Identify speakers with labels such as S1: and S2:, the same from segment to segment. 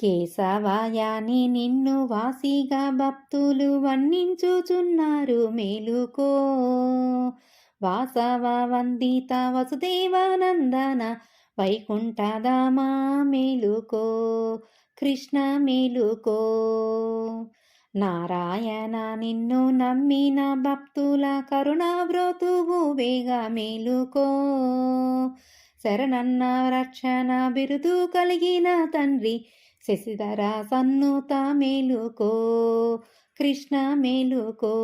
S1: కేశవాయాని నిన్ను వాసిగా భక్తులు వర్ణించుచున్నారు మేలుకో. వాసవ వందిత వసుదేవానందన వైకుంఠదామా మేలుకో. కృష్ణ మేలుకో. నారాయణ నిన్ను నమ్మిన భక్తుల కరుణావ్రోతువు వేగ మేలుకో. శరణన్న రక్షణ బిరుదు కలిగిన తండ్రి శశిధర సన్నుత మేలుకో కృష్ణ మేలుకో.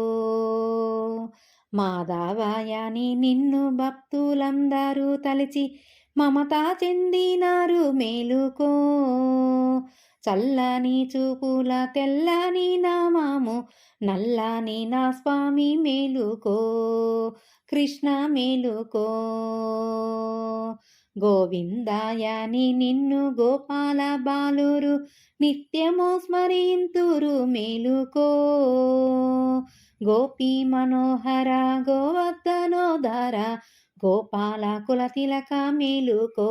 S1: మాధవాయాని నిన్ను భక్తులందరూ తలచి మమత చెందినారు మేలుకో. చల్లని చూపుల తెల్లని నామాము నల్లని నా స్వామి మేలుకో కృష్ణ మేలుకో. గోవిందాయాని నిన్ను గోపాల బాలురు నిత్యము స్మరింతురు మేలుకో. గోపీ మనోహర గోవర్ధనోధర గోపాల కుల తిలక మేలుకో.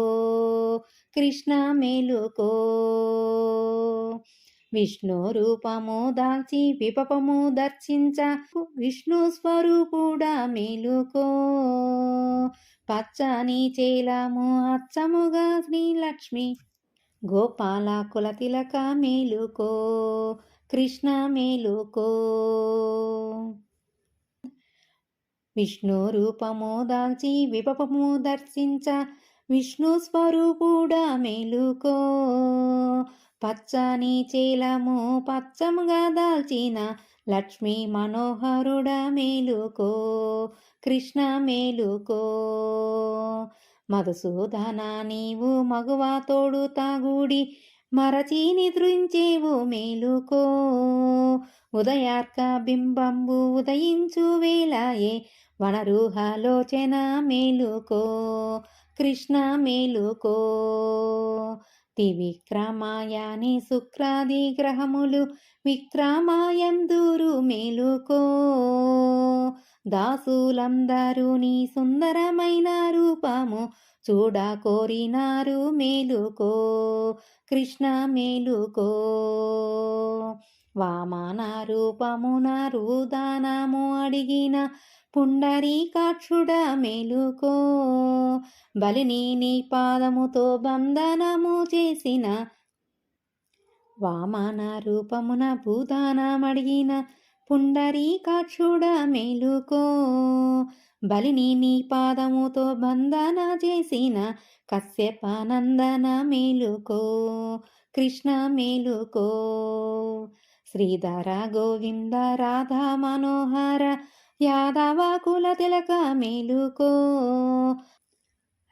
S1: కృష్ణ మేలుకో. విష్ణు రూపము దాల్చి విపపము దర్శించ విష్ణు స్వరూపుడా మేలుకో. పచ్చని చేలము అచ్చముగా శ్రీలక్ష్మి. గోపాల కుల తిలక మేలుకో కృష్ణ మేలుకో. విష్ణు రూపము దాల్చి విపపము దర్శించ విష్ణు స్వరూపుడా మేలుకో. పచ్చని చేలము పచ్చముగా దాల్చిన లక్ష్మీ మనోహరుడ మేలుకో. కృష్ణ మేలుకో. మధుసూదన నీవు మగువ తోడు తాగుడి మరచి నిద్రించేవు మేలుకో. ఉదయార్క బింబంబు ఉదయించు వేలాయే వనరుహాలోచన మేలుకో. కృష్ణ మేలుకో. త్రివిక్రమాయాని శుక్రాది గ్రహములు విక్రమాయందురు మేలుకో. దాసులందరూ నీ సుందరమైన రూపము చూడ కోరినారు మేలుకో కృష్ణ మేలుకో. వామన రూపమున రూదానము అడిగిన పుండరీకాక్షుడ మేలుకో బలిని నీ పాదముతో బంధనము చేసిన వామన రూపమున భూదానమడిగిన పుండరీకాక్షుడ మేలుకో. బలిని నీ పాదముతో బంధన చేసిన కశ్యపానందన మేలుకో. కృష్ణ మేలుకో. శ్రీధర గోవింద రాధా మనోహర యాదవ కుల తిలక మేలుకో.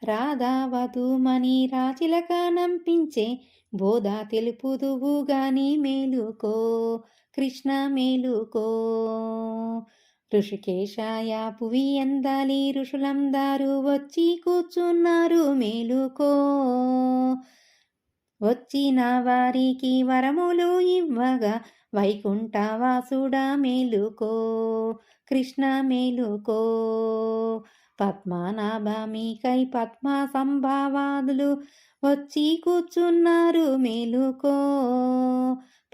S1: రాధా వధుమణి రాచిలక నంపించే బోధ తెలుపుదువుగాని మేలుకో. కృష్ణ మేలుకో ఋషికేశాయ పువి అందాలి ఋషులందారు వచ్చి కూర్చున్నారు మేలుకో. వచ్చిన వారికి వరములు ఇవ్వగా వైకుంఠవాసుడా మేలుకో. కృష్ణ మేలుకో పద్మనాభమికై పద్మ సంభావాదులు వచ్చి కూర్చున్నారు మేలుకో.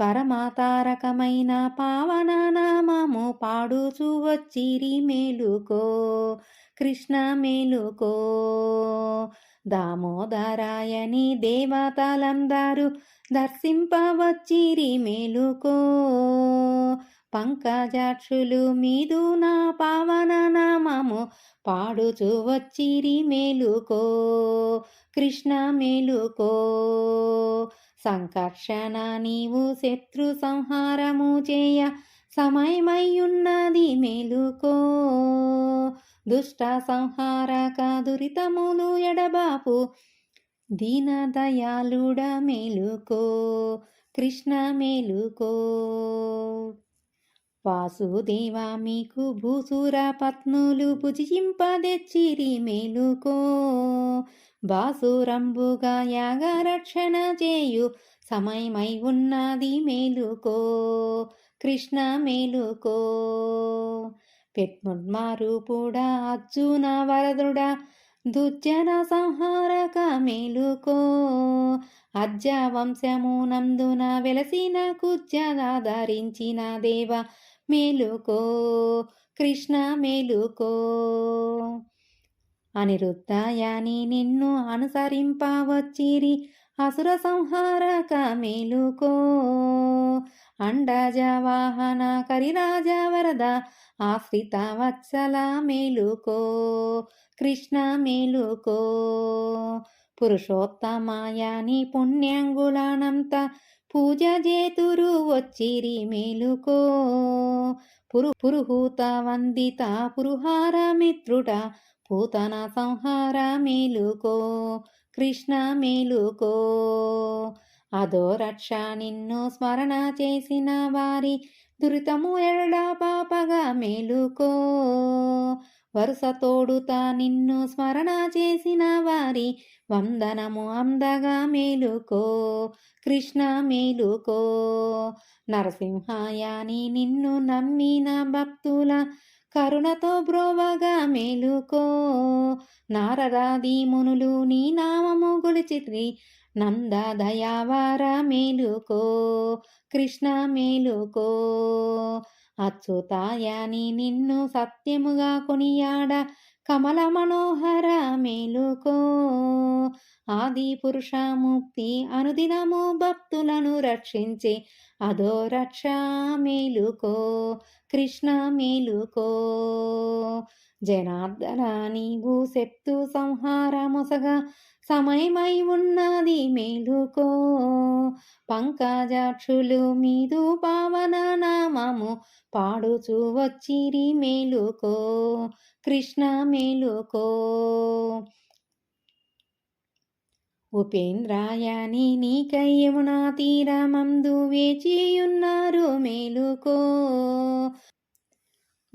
S1: పరమాతారకమైన పావన నామము పాడుచు వచ్చిరి మేలుకో కృష్ణ మేలుకో. దామోదరాయని దేవతలందరూ దర్శింపవచ్చిరి మేలుకో. పంకజాక్షులు మీదు నా పావన నామము పాడుచు వచ్చిరి మేలుకో కృష్ణ మేలుకో. సంకర్షణ నీవు శత్రు సంహారము చేయ సమయమయ్యున్నది మేలుకో. దుష్ట సంహారక దురితములు ఎడబాపు దీనదయాళుడ మేలుకో కృష్ణ మేలుకో. వాసుదేవ మీకు భూసుర పత్నులు భుజింపదెచ్చిరి మేలుకో. బాసురంబుగా యాగరక్షణ చేయు సమయమై ఉన్నది మేలుకో కృష్ణ మేలుకో. పెట్మున్మారూపుడా అర్జున వరదుడా దుర్జన సంహారక మేలుకో. అజ్జ వంశము నందున వెలసిన కుజ్జదాధరించిన దేవ మేలుకో కృష్ణ మేలుకో. అనిరుద్ధాయాని నిన్ను అనుసరింపవచ్చిరి అసుర సంహారక మేలుకో అండజవాహన కరిరాజ వరద ఆశ్రిత వత్సల మేలుకో. కృష్ణ మేలుకో. పురుషోత్తమాయాని పుణ్యంగుళానంత పూజ చేతురు వచ్చిరి మేలుకో. పురు పురుహూత వందిత పురుహార మిత్రుట పూతన సంహార మేలుకో కృష్ణ మేలుకో. అదో రక్ష నిన్ను స్మరణ చేసిన వారి దురితము ఎడ పాపగా మేలుకో. వరుస తోడుతా నిన్ను స్మరణ చేసిన వారి వందనము అందగా మేలుకో కృష్ణ మేలుకో. నరసింహాయాని నిన్ను నమ్మిన భక్తుల కరుణతో బ్రోవగా మేలుకో. నారరాది మునులు నీ నామము గొలిచిత్రి నంద దయావార మేలుకో. కృష్ణ మేలుకో. అచ్యుతాయాని నిన్ను సత్యముగా కొనియాడ కమల మనోహర మేలుకో. ఆది పురుషముక్తి అనుదినము భక్తులను రక్షించే అదో రక్ష మేలుకో కృష్ణ మేలుకో. జనార్దన నీవు శక్తు సంహారమొసగా సమయమై ఉన్నది మేలుకో. పంకజాక్షులు మీదు పావన నామము పాడుచు వచ్చిరి మేలుకో కృష్ణ మేలుకో. ఉపేంద్రాయని నీకై యమునా తీరమందు వేచియున్నారు మేలుకో.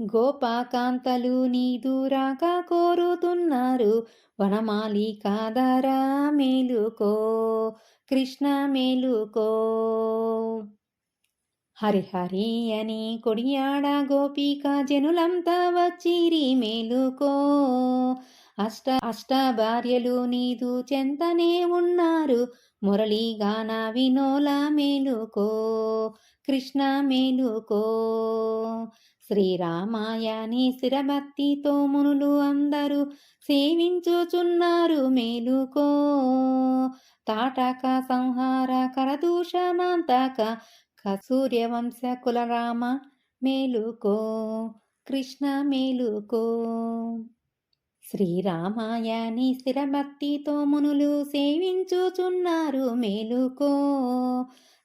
S1: గోపాకాంతలు నీదు రాక కోరుతున్నారు వనమాలి కాదరా మేలుకో కృష్ణ మేలుకో. హరిహరి అని కొడియాడ గోపిక జనులంతా వచ్చిరి మేలుకో. అష్ట అష్ట భార్యలు నీదు చెంతనే ఉన్నారు. మురళీగాన వినోల మేలుకో కృష్ణ మేలుకో. శ్రీరామాయని శిరభక్తితో మునులు అందరూ సేవించుచున్నారు మేలుకో. తాటక సంహార కరదూషణాంతక సూర్యవంశ కులరామ మేలుకో కృష్ణ మేలుకో. శ్రీరామాయని స్థిరభక్తితో మునులు సేవించుచున్నారు మేలుకో.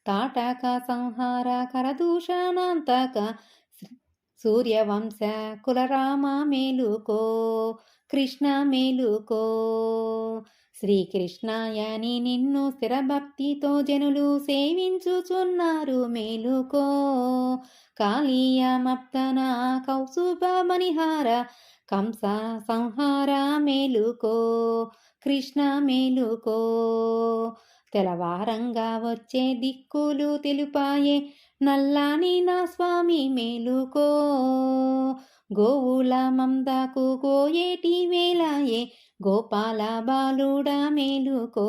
S1: తాటక సంహార కరదూషణాంతక సూర్యవంశ కులరామ మేలుకో. కృష్ణ మేలుకో. శ్రీకృష్ణాయని నిన్ను స్థిరభక్తితో జనులు సేవించుచున్నారు మేలుకో. కాళీయమప్తన కౌసుభమణిహార కంస సంహార మేలుకో కృష్ణ మేలుకో తెలవారంగా వచ్చే దిక్కులు తెలుపాయే నల్లాని నా స్వామి మేలుకో. గోవుల మందకు కోయేటి వేలాయే గోపాల బాలుడ మేలుకో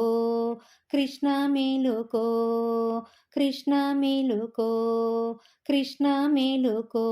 S1: కృష్ణ మేలుకో. కృష్ణ మేలుకో కృష్ణ మేలుకో.